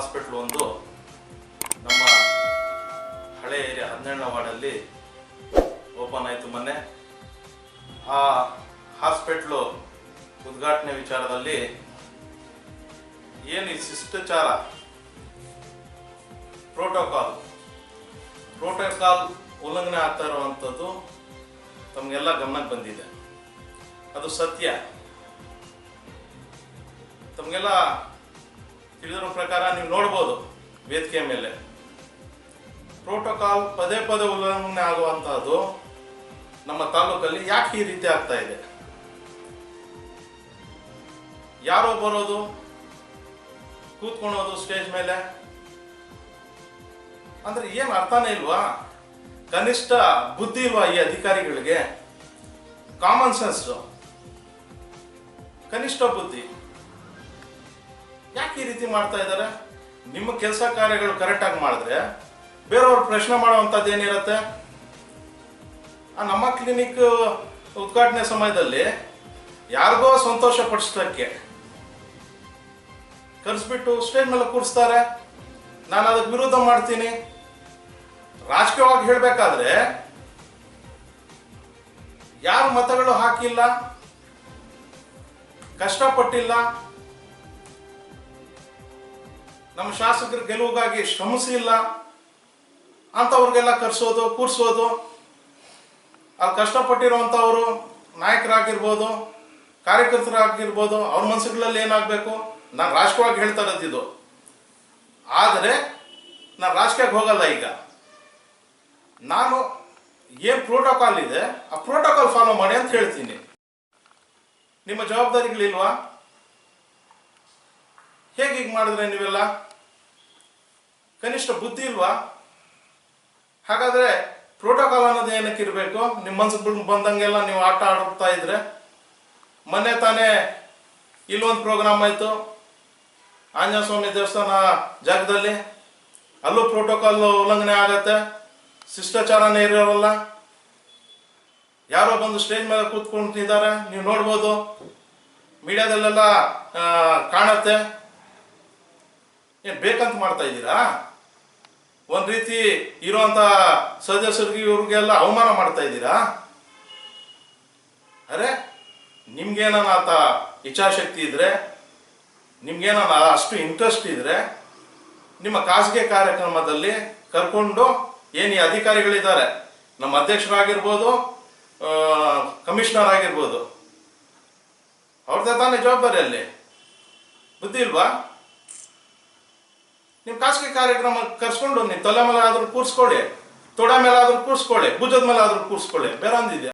Hospital ಒಂದು. ನಮ್ಮ ಹಳೆ ಏರಿಯಾ ಹದಿನೇಳನೇ ವಾರ್ಡಲ್ಲಿ ಓಪನ್ ಆಯಿತು ಮೊನ್ನೆ. ಆ ಹಾಸ್ಪಿಟ್ಲು ಉದ್ಘಾಟನೆ ವಿಚಾರದಲ್ಲಿ ಏನು ಶಿಷ್ಟಾಚಾರ? ಪ್ರೋಟೋಕಾಲ್. ಪ್ರೋಟೋಕಾಲ್ ಉಲ್ಲಂಘನೆ ಆಗ್ತಾ ಇರುವಂಥದ್ದು ತಮಗೆಲ್ಲ ಗಮನಕ್ಕೆ ಬಂದಿದೆ. ಅದು ಸತ್ಯ. ತಮಗೆಲ್ಲ ತಿಳಿದಿರೋ ಪ್ರಕಾರ ನೀವು ನೋಡ್ಬೋದು ವೇದಿಕೆ ಮೇಲೆ. ಪ್ರೋಟೋಕಾಲ್ ಪದೇ ಪದೇ ಉಲ್ಲಂಘನೆ ಆಗುವಂತಹದ್ದು ನಮ್ಮ ತಾಲೂಕಲ್ಲಿ ಯಾಕೆ ಈ ರೀತಿ ಆಗ್ತಾ ಇದೆ? ಯಾರೋ ಬರೋದು ಕೂತ್ಕೊಳೋದು ಸ್ಟೇಜ್ ಮೇಲೆ. ಅಂದ್ರೆ ಏನು ಅರ್ಥನೇ ಇಲ್ವಾ? ಕನಿಷ್ಠ ಬುದ್ಧಿ ಇಲ್ವಾ ಈ ಅಧಿಕಾರಿಗಳಿಗೆ? Common sense. ಕನಿಷ್ಠ ಬುದ್ಧಿ. ಯಾಕೆ ಈ ರೀತಿ ಮಾಡ್ತಾ ಇದ್ದಾರೆ? ನಿಮ್ಮ ಕೆಲಸ ಕಾರ್ಯಗಳು ಕರೆಕ್ಟಾಗಿ ಮಾಡಿದ್ರೆ ಬೇರೆಯವ್ರು ಪ್ರಶ್ನೆ ಮಾಡುವಂಥದ್ದು ಏನಿರುತ್ತೆ? ಆ, ನಮ್ಮ ಕ್ಲಿನಿಕ್ ಉದ್ಘಾಟನೆ ಸಮಯದಲ್ಲಿ ಯಾರಿಗೋ ಸಂತೋಷ ಪಡಿಸ್ದಕ್ಕೆ ಕರೆಸ್ಬಿಟ್ಟು ಸ್ಟೇಜ್ ಮೇಲೆ ಕೂರಿಸ್ತಾರೆ. ನಾನು ಅದಕ್ಕೆ ವಿರೋಧ ಮಾಡ್ತೀನಿ. ರಾಜಕೀಯವಾಗಿ ಹೇಳಬೇಕಾದ್ರೆ ಯಾರು ಮತಗಳು ಹಾಕಿಲ್ಲ, ಕಷ್ಟಪಟ್ಟಿಲ್ಲ ನಮ್ಮ ಶಾಸಕರು ಗೆಲುವಿಗಾಗಿ ಶ್ರಮಿಸಿಲ್ಲ ಅಂಥವ್ರಿಗೆಲ್ಲ ಕರೆಸೋದು, ಕೂರಿಸೋದು. ಅಲ್ಲಿ ಕಷ್ಟಪಟ್ಟಿರುವಂಥವರು ನಾಯಕರಾಗಿರ್ಬೋದು, ಕಾರ್ಯಕರ್ತರಾಗಿರ್ಬೋದು, ಅವ್ರ ಮನಸ್ಸುಗಳಲ್ಲಿ ಏನಾಗಬೇಕು? ನಾನು ರಾಷ್ಟ್ರವಾಗಿ ಹೇಳ್ತಾ ಇರೋದು ಇದು. ಆದರೆ, ನಾನು ರಾಜಕೀಯಕ್ಕೆ ಹೋಗಲ್ಲ ಈಗ. ನಾನು ಏನು ಪ್ರೋಟೋಕಾಲ್ ಇದೆ, ಆ ಪ್ರೋಟೋಕಾಲ್ ಫಾಲೋ ಮಾಡಿ ಅಂತ ಹೇಳ್ತೀನಿ. ನಿಮ್ಮ ಜವಾಬ್ದಾರಿಗಳಿಲ್ವಾ? ಹೇಗೆ ಹೀಗೆ ಮಾಡಿದ್ರೆ ನೀವೆಲ್ಲ? ಕನಿಷ್ಠ ಬುದ್ಧಿ ಇಲ್ವಾ? ಹಾಗಾದ್ರೆ ಪ್ರೋಟೋಕಾಲ್ ಅನ್ನೋದು ಏನಕ್ಕೆ ಇರಬೇಕು? ನಿಮ್ಮ ಮನ್ಸಿಗೆ ಬಂದಂಗೆಲ್ಲ ನೀವು ಆಟ ಆಡುತ್ತಾ ಇದ್ರೆ? ಮೊನ್ನೆ ತಾನೇ ಇಲ್ಲೊಂದು ಪ್ರೋಗ್ರಾಮ್ ಆಯಿತು. ಆಂಜನೇಯ ಸ್ವಾಮಿ ದೇವಸ್ಥಾನ ಜಾಗದಲ್ಲಿ. ಅಲ್ಲೂ ಪ್ರೋಟೋಕಾಲ್ ಉಲ್ಲಂಘನೆ ಆಗತ್ತೆ. ಶಿಷ್ಟಾಚಾರನೇ ಇರೋಲ್ಲ ಯಾರೋ ಬಂದು ಸ್ಟೇಜ್ ಮೇಲೆ ಕೂತ್ಕೊಂಡಿದ್ದಾರೆ. ನೀವು ನೋಡ್ಬೋದು. ಮೀಡಿಯಾದಲ್ಲೆಲ್ಲ ಕಾಣತ್ತೆ. ಏನು ಬೇಕಂತ ಮಾಡ್ತಾ ಇದ್ದೀರಾ? ಒಂದು ರೀತಿ ಇರುವಂತ ಸದಸ್ಯರಿಗೆ, ಇವ್ರಿಗೆಲ್ಲ ಅವಮಾನ ಮಾಡ್ತಾ ಇದ್ದೀರಾ? ಅರೆ ನಿಮ್ಗೇನ ಆತ ಇಚ್ಛಾಶಕ್ತಿ ಇದ್ರೆ ನಿಮ್ಗೇನ ಅಷ್ಟು ಇಂಟ್ರೆಸ್ಟ್ ಇದ್ರೆ, ನಿಮ್ಮ ಖಾಸಗಿ ಕಾರ್ಯಕ್ರಮದಲ್ಲಿ ಕರ್ಕೊಂಡು ಏನು ಈ ಅಧಿಕಾರಿಗಳಿದ್ದಾರೆ, ನಮ್ಮ ಅಧ್ಯಕ್ಷರಾಗಿರ್ಬೋದು ಕಮಿಷನರ್ ಆಗಿರ್ಬೋದು, ಅವ್ರದ್ದೇ ತಾನೇ ಜವಾಬ್ದಾರಿ ಅಲ್ಲಿ? ಬುದ್ಧಿ ಇಲ್ವಾ? ನಿಮ್ಮ ಖಾಸಗಿ ಕಾರ್ಯಕ್ರಮ ಕರ್ಸ್ಕೊಂಡು ನೀವು ತಲೆ ಮೇಲೆ ಆದ್ರೂ ಕೂರಿಸ್ಕೊಳ್ಳಿ. ತೊಡ ಮೇಲೆ ಆದ್ರೂ ಕೂರಿಸ್ಕೊಳ್ಳಿ. ಭುಜದ ಮೇಲೆ ಆದ್ರೂ ಕೂರಿಸ್ಕೊಳ್ಳಿ. ಬೇರೆ ಒಂದಿದೆ